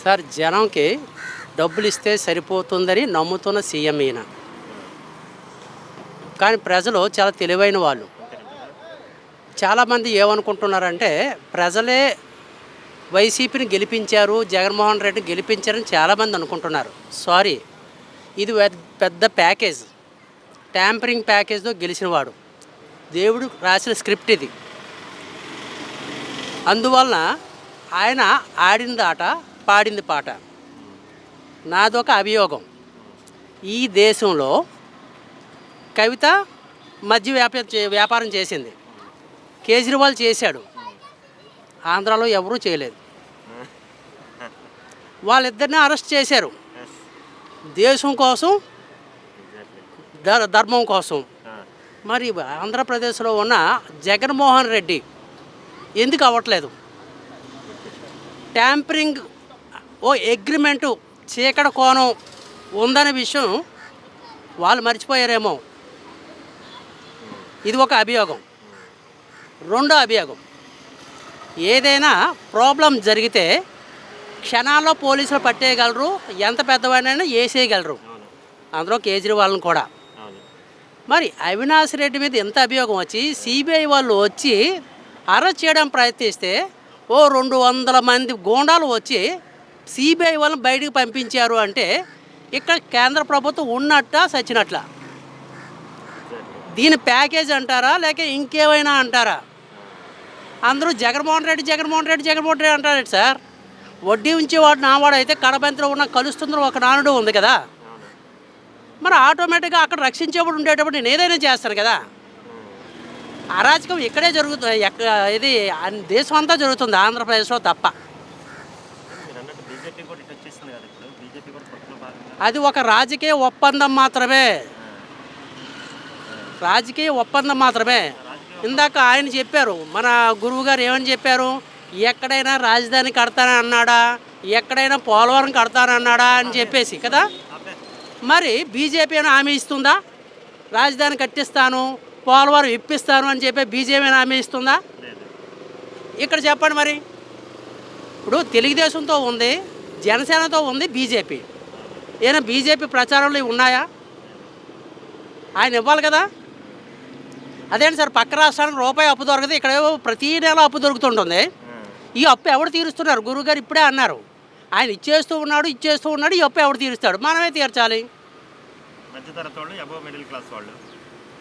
Sir జనంకి డబ్బులు ఇస్తే సరిపోతుందని నమ్ముతున్న సీఎం ఈయన. కానీ ప్రజలు చాలా తెలివైన వాళ్ళు. చాలామంది ఏమనుకుంటున్నారంటే ప్రజలే వైసీపీని గెలిపించారు జగన్మోహన్ రెడ్డి గెలిపించారని చాలామంది అనుకుంటున్నారు. సారీ ఇది పెద్ద ప్యాకేజ్. ట్యాంపరింగ్ ప్యాకేజ్తో గెలిచినవాడు దేవుడు రాసిన స్క్రిప్ట్ ఇది. అందువలన ఆయన ఆడిన ఆట పాడింది పాట. నాదొక అభియోగం. ఈ దేశంలో కవిత మధ్య వ్యాప వ్యాపారం చేసింది. కేజ్రీవాల్ చేశాడు. ఆంధ్రాలో ఎవరూ చేయలేదు. వాళ్ళిద్దరిని అరెస్ట్ చేశారు. దేశం కోసం ధర్- ధర్మం కోసం. మరి ఆంధ్రప్రదేశ్లో ఉన్న జగన్మోహన్ రెడ్డి ఎందుకు అవ్వట్లేదు? ట్యాంపరింగ్ ఓ అగ్రిమెంటు చీకటి కోణం ఉందనే విషయం వాళ్ళు మర్చిపోయారేమో. ఇది ఒక అభియోగం. రెండో అభియోగం. ఏదైనా ప్రాబ్లం జరిగితే క్షణాల్లో పోలీసులు పట్టేయగలరు ఎంత పెద్దవాడినైనా వేసేయగలరు అందులో కేజ్రీవాల్ని కూడా. మరి అవినాష్ రెడ్డి మీద ఎంత అభియోగం వచ్చి సిబిఐ వాళ్ళు వచ్చి అరెస్ట్ చేయడం ప్రయత్నిస్తే ఓ రెండు వందల మంది గూండాలు వచ్చి సిబిఐ వాళ్ళని బయటికి పంపించారు అంటే ఇక్కడ కేంద్ర ప్రభుత్వం ఉన్నట్ట సచ్చినట్ల. దీని ప్యాకేజ్ అంటారా లేక ఇంకేమైనా అంటారా? అందరూ జగన్మోహన్ రెడ్డి జగన్మోహన్ రెడ్డి జగన్మోహన్ రెడ్డి అంటారు సార్? వడ్డీ ఉంచేవాడు నావాడు అయితే కడబంతిలో ఉన్న కలుస్తుందని ఒక నానుడు ఉంది కదా. మరి ఆటోమేటిక్గా అక్కడ రక్షించేవాడు ఉండేటప్పుడు నేను ఏదైనా చేస్తాను కదా. అరాచకం ఇక్కడే జరుగుతుంది ఎక్క ఇది దేశం అంతా జరుగుతుంది ఆంధ్రప్రదేశ్లో తప్ప మీరు అన్నట్టు బీజేపీ కూడా ఇటు వచ్చేసింది కదా ఇప్పుడు బీజేపీ కూడా పొత్తులో భాగంగా అది ఒక రాజకీయ ఒప్పందం మాత్రమే. రాజకీయ ఒప్పందం మాత్రమే. ఇందాక ఆయన చెప్పారు మన గురువు గారు ఏమని చెప్పారు? ఎక్కడైనా రాజధాని కడతానని అన్నాడా? ఎక్కడైనా పోలవరం కడతానన్నాడా అని చెప్పేసి కదా? మరి బీజేపీ అని హామీ ఇస్తుందా? రాజధాని కట్టిస్తాను పోలవరం ఇప్పిస్తాను అని చెప్పి బీజేపీ అని హామీ ఇస్తుందా? ఇక్కడ చెప్పండి మరి. ఇప్పుడు తెలుగుదేశంతో ఉంది జనసేనతో ఉంది బీజేపీ. ఏమైనా బీజేపీ ప్రచారంలో ఉన్నాయా? ఆయన ఇవ్వాలి కదా? అదేంటి సార్ పక్క రాష్ట్రానికి రూపాయి అప్పు దొరకదు ఇక్కడ ప్రతి నెల అప్పు దొరుకుతుంటుంది. ఈ అప్పు ఎవరు తీరుస్తున్నారు? గురువుగారు ఇప్పుడే అన్నారు. ఆయన ఇచ్చేస్తూ ఉన్నాడు ఇచ్చేస్తూ ఉన్నాడు ఈ అప్పు ఎవడు తీరుస్తాడు? మనమే తీర్చాలి. మిడిల్ క్లాస్ వాళ్ళు.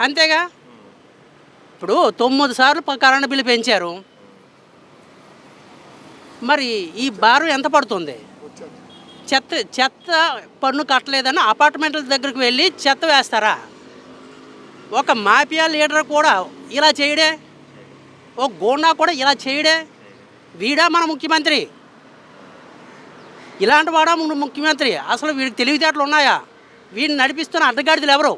అంతేగా? ఇప్పుడు తొమ్మిది సార్లు కరెంట్ బిల్లు పెంచారు. మరి ఈ భారం ఎంత పడుతుంది? చెత్త చెత్త పన్ను కట్టలేదని అపార్ట్మెంట్ల దగ్గరికి వెళ్ళి చెత్త వేస్తారా? ఒక మాఫియా లీడర్ కూడా ఇలా చేయడే? ఓ గోండా కూడా ఇలా చేయడే? వీడా మన ముఖ్యమంత్రి? ఇలాంటి వాడా ముఖ్యమంత్రి? అసలు వీడికి తెలివితేటలు ఉన్నాయా? వీడిని నడిపిస్తున్న అడ్డగాడిదలు ఎవరు?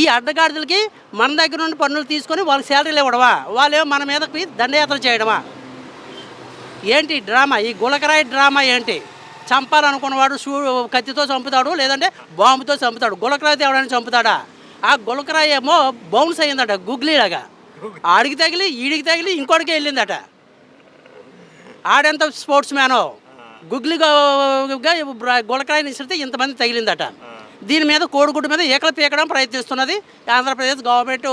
ఈ అడ్డగాడిదలకి మన దగ్గర నుండి పన్నులు తీసుకొని వాళ్ళకి శాలరీలు ఇవ్వడమా? వాళ్ళేమో మన మీదకి దండయాత్ర చేయడమా? ఏంటి డ్రామా? ఈ గులకరాయి డ్రామా ఏంటి? చంపాలనుకున్నవాడు షూ కత్తితో చంపుతాడు లేదంటే బాంబుతో చంపుతాడు. గులకరాయి తేవడానికి చంపుతాడా? ఆ గులకరాయి ఏమో బౌన్స్ అయ్యిందట గుగ్లీలాగా. ఆడికి తగిలి ఈడికి తగిలి ఇంకోటికి వెళ్ళిందట. ఆడెంత స్పోర్ట్స్ మ్యానో? గుగ్లిగా గులకరాయిని ఇస్తే ఇంతమంది తగిలిందట. దీని మీద కోడిగుడ్డు మీద ఏకలు పీకడం ప్రయత్నిస్తున్నది ఆంధ్రప్రదేశ్ గవర్నమెంట్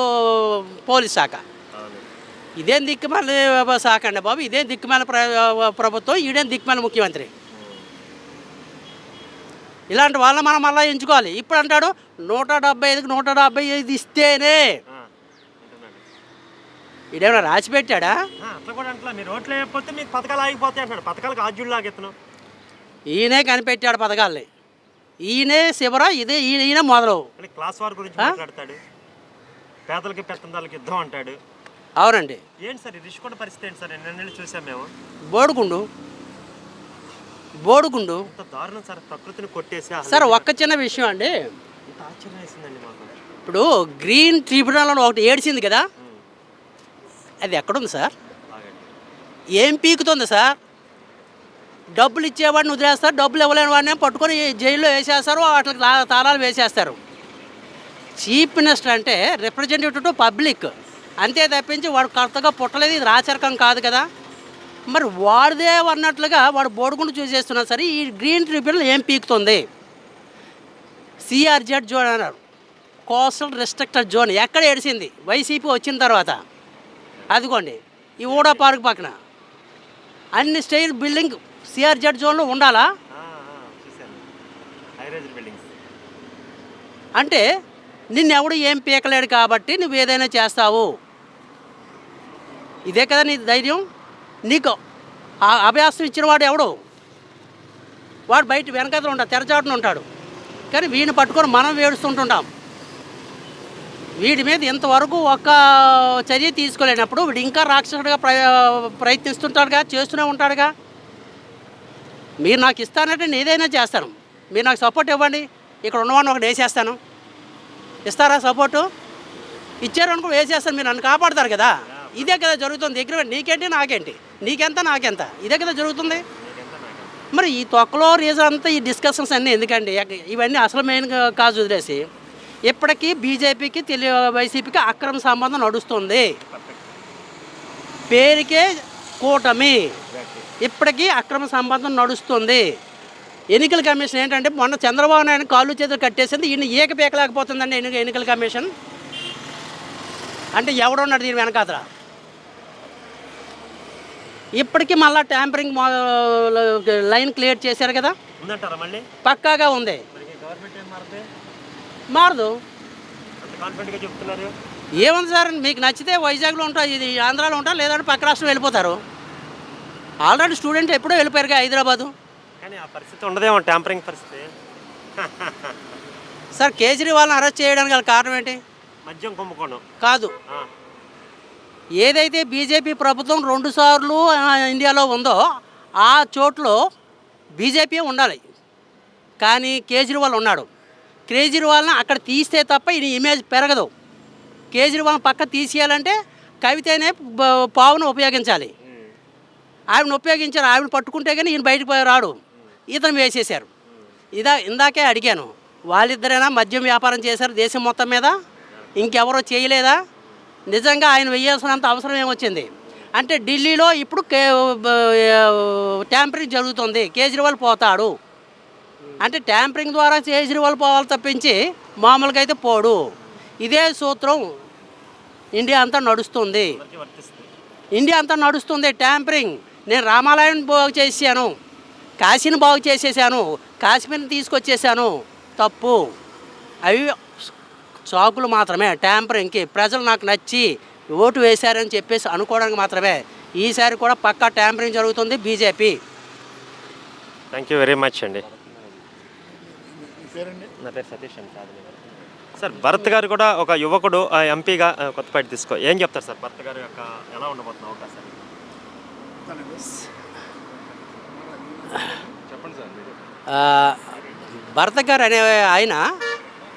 పోలీస్ శాఖ. ఇదేం దిక్కుమాల అండి బాబు ఇదేం దిక్కుమాల ప్ర ప్రభుత్వం ఈడేం దిక్కుమాల ముఖ్యమంత్రి? ఇలాంటి వాళ్ళని మనం మళ్ళీ ఎంచుకోవాలి. ఇప్పుడు అంటాడు నూట డెబ్బై ఐదుకి నూట డెబ్బై ఐదు ఇస్తేనే. ఆ, అంటున్నాడు ఇదేమైనా రాసి పెట్టాడా? అట్లా కూడా అంటలా. మీరు ఓట్లు వేయకపోతే మీకు పథకాలు ఆగిపోతాయి అంటాడు పథకాలకు ఆద్యుడు లాగెత్తను ఈయనే కనిపెట్టాడు పథకాల్ని. ఈయనే శివరా ఇదే ఈయన ఈయన మొదలు అని క్లాస్ వార్ గురించి మాట్లాడతాడు. పేదలకి పెత్తందాలకి యుద్ధం అంటాడు. అవునండి. ఏంటి సార్ ఈ రిషికొండ పరిస్థితి ఏంటి సార్? నిన్న చూసాం మేము? బోడుగుండు. బోడుగుండు. దారుణం సార్ ప్రకృతిని కొట్టేసి అసలు సార్ ఒక్క చిన్న విషయం అండి. ఇంత ఆశ్చర్యం వేసిందండి మాకు. ఇప్పుడు గ్రీన్ ట్రిబ్యునల్ అని ఒకటి ఏడ్చింది కదా? అది ఎక్కడుంది సార్? ఏం పీకుతుంది సార్? డబ్బులు ఇచ్చేవాడిని వదిలేస్తారు డబ్బులు ఇవ్వలేని వాడిని పట్టుకొని జైల్లో వేసేస్తారు వాటికి తాళాలు వేసేస్తారు. చీఫ్ మినిస్టర్ అంటే రిప్రజెంటేటివ్ టు పబ్లిక్. అంతే తప్పించి వాడు కొత్తగా పుట్టలేదు ఇది రాచరికం కాదు కదా. మరి వాడిదే అన్నట్లుగా వాడు బోడుకుంటూ చూసేస్తున్నా సరే ఈ గ్రీన్ ట్రిబ్యునల్ ఏం పీకుతుంది? సిఆర్జెడ్ జోన్ అన్నారు. Coastal restricted zone. ఎక్కడ ఏడిసింది? వైసీపీ వచ్చిన తర్వాత. అదిగోండి ఈ ఊడా పార్క్ పక్కన. అన్ని స్టైల్ బిల్డింగ్ సిఆర్జెడ్ జోన్లో ఉండాలా? అంటే నిన్నెవడు ఏం పీకలేడు కాబట్టి నువ్వు ఏదైనా చేస్తావు? ఇదే కదా నీ ధైర్యం? నీకు ఆ అభ్యాసం ఇచ్చిన వాడు ఎవడు? వాడు బయట వెనకాతలు ఉంటాడు తెరచాటున ఉంటాడు. కానీ వీడిని పట్టుకొని మనం వేడుస్తుంటుంటాం వీడి మీద ఇంతవరకు ఒక్క చర్య తీసుకోలేనప్పుడు వీడు ఇంకా రాక్షసుడిగా ప్ర ప్రయత్నిస్తుంటాడుగా చేస్తూనే ఉంటాడుగా. మీరు నాకు ఇస్తానంటే నేను ఏదైనా చేస్తాను. మీరు నాకు సపోర్ట్ ఇవ్వండి. ఇక్కడ ఉన్నవాడిని ఒకటి వేసేస్తాను. ఇస్తారా సపోర్టు? ఇచ్చారనుకో వేసేస్తాను. మీరు నన్ను కాపాడతారు కదా. ఇదే కదా జరుగుతుంది. దగ్గర నీకేంటి నాకేంటి? నీకెంత నాకెంత? ఇదే కదా జరుగుతుంది. మరి ఈ తొక్కలో రీజన్ అంతా ఈ డిస్కషన్స్ అన్నీ ఎందుకండి? ఇవన్నీ అసలు మెయిన్ కాజు వదిలేసి ఇప్పటికీ బీజేపీకి తెలి వైసీపీకి అక్రమ సంబంధం నడుస్తుంది. పేరుకే కూటమి. ఇప్పటికీ అక్రమ సంబంధం నడుస్తుంది. ఎన్నికల కమిషన్ ఏంటంటే మొన్న చంద్రబాబు నాయుడు కాళ్ళు చేతులు కట్టేసింది ఈయన ఏక పీకలేకపోతుందండి ఎన్నికల కమిషన్. అంటే ఎవడున్నాడు దీని వెనకాతరా ఇప్పటికీ మళ్ళీ ట్యాంపరింగ్ లైన్ క్లియర్ చేశారు కదా? పక్కాగా ఉంది. మారదు. ఏముంది సార్ మీకు నచ్చితే వైజాగ్లో ఉంటా ఇది ఆంధ్రాలో ఉంటా లేదంటే పక్క రాష్ట్రం వెళ్ళిపోతారు. ఆల్రెడీ స్టూడెంట్ ఎప్పుడో వెళ్ళిపోయారుగా హైదరాబాదు. కానీ ఆ పరిస్థితి ఉండదేమో ట్యాంపరింగ్ పరిస్థితి. సార్ కేజ్రీవాల్ని అరెస్ట్ చేయడానికి గల కారణం ఏంటి? మద్యం కుంభకోణం. కాదు. ఏదైతే బీజేపీ ప్రభుత్వం రెండు సార్లు ఇండియాలో ఉందో ఆ చోట్లో బీజేపీ ఉండాలి. కానీ కేజ్రీవాల్ ఉన్నాడు. కేజ్రీవాల్ని అక్కడ తీస్తే తప్ప ఈ ఇమేజ్ పెరగదు. కేజ్రీవాల్ పక్క తీసేయాలంటే కవితనే పావును ఉపయోగించాలి. ఆవిడని ఉపయోగించారు ఆవిడ పట్టుకుంటే కానీ ఈయన బయటకు రాడు. ఇతను వేసేశారు. ఇదా ఇందాకే అడిగాను వాళ్ళిద్దరైనా మద్యం వ్యాపారం చేశారు దేశం మొత్తం మీద? ఇంకెవరో చేయలేదా? నిజంగా ఆయన వేయాల్సినంత అవసరం ఏమొచ్చింది? అంటే ఢిల్లీలో ఇప్పుడు కే ట్యాంపరింగ్ జరుగుతుంది. కేజ్రీవాల్ పోతాడు. అంటే ట్యాంపరింగ్ ద్వారా కేజ్రీవాల్ పోవాలి తప్పించి మామూలుగా అయితే పోడు. ఇదే సూత్రం ఇండియా అంతా నడుస్తుంది. ఇండియా అంతా నడుస్తుంది ట్యాంపరింగ్. నేను రామాలయం బాగు చేశాను. కాశీని బాగు చేసేసాను. కాశ్మీర్ని తీసుకొచ్చేసాను. తప్పు. అవి చాకులు మాత్రమే ట్యాంపరింగ్కి ప్రజలు నాకు నచ్చి ఓటు వేశారని చెప్పేసి అనుకోవడానికి మాత్రమే ఈసారి కూడా పక్కా ట్యాంపరింగ్ జరుగుతుంది BJP. Thank you very much అండి. నా పేరు సతీష్ అండి సార్ భరత్ గారు కూడా ఒక యువకుడు ఆ, ఎంపీగా కొత్తపేట తీసుకో ఏం చెప్తారు సార్? భరత్ గారి యొక్క ఎలా ఉండబోతున్న అవకాశాలు? చెప్పండి సార్ భరత గారు అనే ఆయన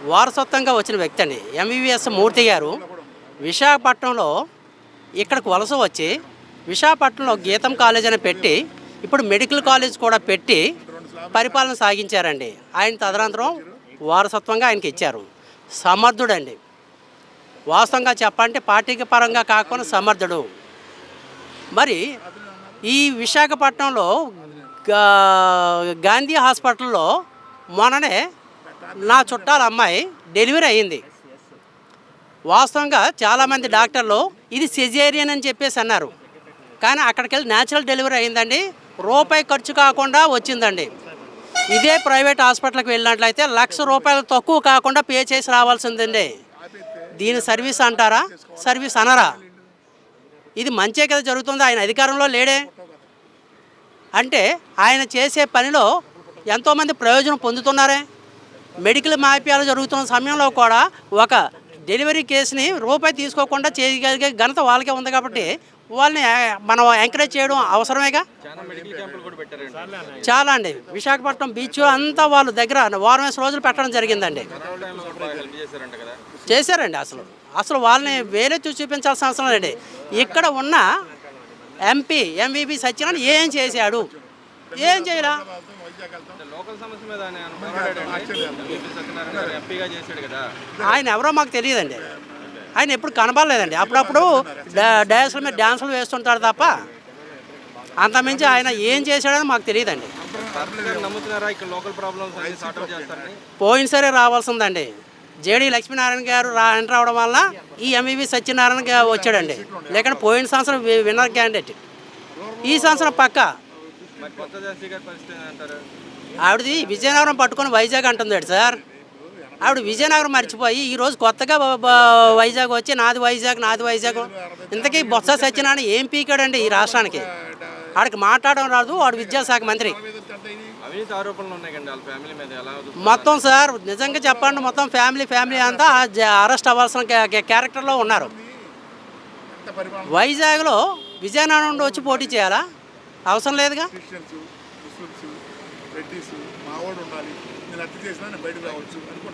వారసత్వంగా వచ్చిన వ్యక్తి అండి. ఎంవివిఎస్ మూర్తి గారు విశాఖపట్నంలో ఇక్కడికి వలస వచ్చి విశాఖపట్నంలో గీతం కాలేజ్ అని పెట్టి ఇప్పుడు మెడికల్ కాలేజ్ కూడా పెట్టి పరిపాలన సాగించారండి. ఆయన తదనంతరం వారసత్వంగా ఆయనకి ఇచ్చారు. సమర్థుడండి. వాస్తవంగా చెప్పాలంటే పార్టీకి పరంగా కాకుండా సమర్థుడు. మరి ఈ విశాఖపట్నంలో గాంధీ హాస్పిటల్లో మొన్ననే నా చుట్టాల అమ్మాయి డెలివరీ అయ్యింది. వాస్తవంగా చాలామంది డాక్టర్లు ఇది సిజేరియన్ అని చెప్పేసి అన్నారు. కానీ అక్కడికి వెళ్ళి న్యాచురల్ డెలివరీ అయిందండి రూపాయి ఖర్చు కాకుండా వచ్చిందండి. ఇదే ప్రైవేట్ హాస్పిటల్కి వెళ్ళినట్లయితే లక్ష రూపాయలు తక్కువ కాకుండా పే చేసి రావాల్సిందండి. దీని సర్వీస్ అంటారా? సర్వీస్ అనరా? ఇది మంచే కదా జరుగుతుంది. ఆయన అధికారంలో లేడే. అంటే ఆయన చేసే పనిలో ఎంతోమంది ప్రయోజనం పొందుతున్నారే? మెడికల్ మాఫియాలు జరుగుతున్న సమయంలో కూడా ఒక డెలివరీ కేసుని రూపాయి తీసుకోకుండా చేయగలిగే ఘనత వాళ్ళకే ఉంది కాబట్టి వాళ్ళని మనం ఎంకరేజ్ చేయడం అవసరమేగా? చాలా అండి. విశాఖపట్నం బీచ్ అంతా వాళ్ళ దగ్గర వారం వేసి రోజులు పెట్టడం జరిగిందండి. చేశారండి అసలు. అసలు వాళ్ళని వేరే చూసి చూపించాల్సిన అవసరం లేదండి. ఇక్కడ ఉన్న ఎంపీ ఎంవిపి సత్యనారాయణ ఏం చేశాడు? ఏం చేయరా? లోకల్ సమస్య మీద ఆయన ఎంపీగా చేశాడు కదా. ఎవరో మాకు తెలియదండి. ఆయన ఎప్పుడు కనబడలేదండి. అప్పుడప్పుడు డా- డాన్సుల మీద డాన్సులు వేస్తుంటారు తప్ప అంతమించి ఆయన ఏం చేశాడని మాకు తెలియదండి. భరత్ గారు నమ్ముతున్నారా? ఇక్కడ లోకల్ ప్రాబ్లమ్స్ అన్ని సార్ట్ అవుట్ చేస్తారని. పోయినసరే రావాల్సిందండి. జేడీ లక్ష్మీనారాయణ గారు రా ఎంటర్ అవడం వల్ల ఈ ఎంఈవి సత్యనారాయణ గారు వచ్చాడండి. లేకుంటే పోయిన సంవత్సరం విన్నర్ క్యాండిడేట్. ఈ సంవత్సరం పక్క మరి కొత్త జాస్తి గారి పరిస్థితి ఏంటంటారు ఆవిడది విజయనగరం పట్టుకొని వైజాగ్ అంటుంది సార్. ఆవిడ విజయనగరం మర్చిపోయి ఈరోజు కొత్తగా వైజాగ్ వచ్చి నాది వైజాగ్ నాది వైజాగ్. ఇంతకీ బొత్స సత్యనారాయణ ఏం పీకాడండి ఈ రాష్ట్రానికి? ఆడికి మాట్లాడడం రాదు వాడు విద్యాశాఖ మంత్రి? మొత్తం సార్ నిజంగా చెప్పండి మొత్తం ఫ్యామిలీ ఫ్యామిలీ అంతా అరెస్ట్ అవ్వాల్సిన క్యా- క్యా- క్యారెక్టర్లో ఉన్నారు. వైజాగ్లో విజయనగరం నుండి వచ్చి పోటీ చేయాలా? అవసరం లేదుగా? క్రిస్టియన్స్ ముస్లిమ్స్ రెడ్డిస్ మా వాడు ఉండాలి. నేను అతి చేసినా నేను బయటకు రావచ్చు అనుకుంటున్నాను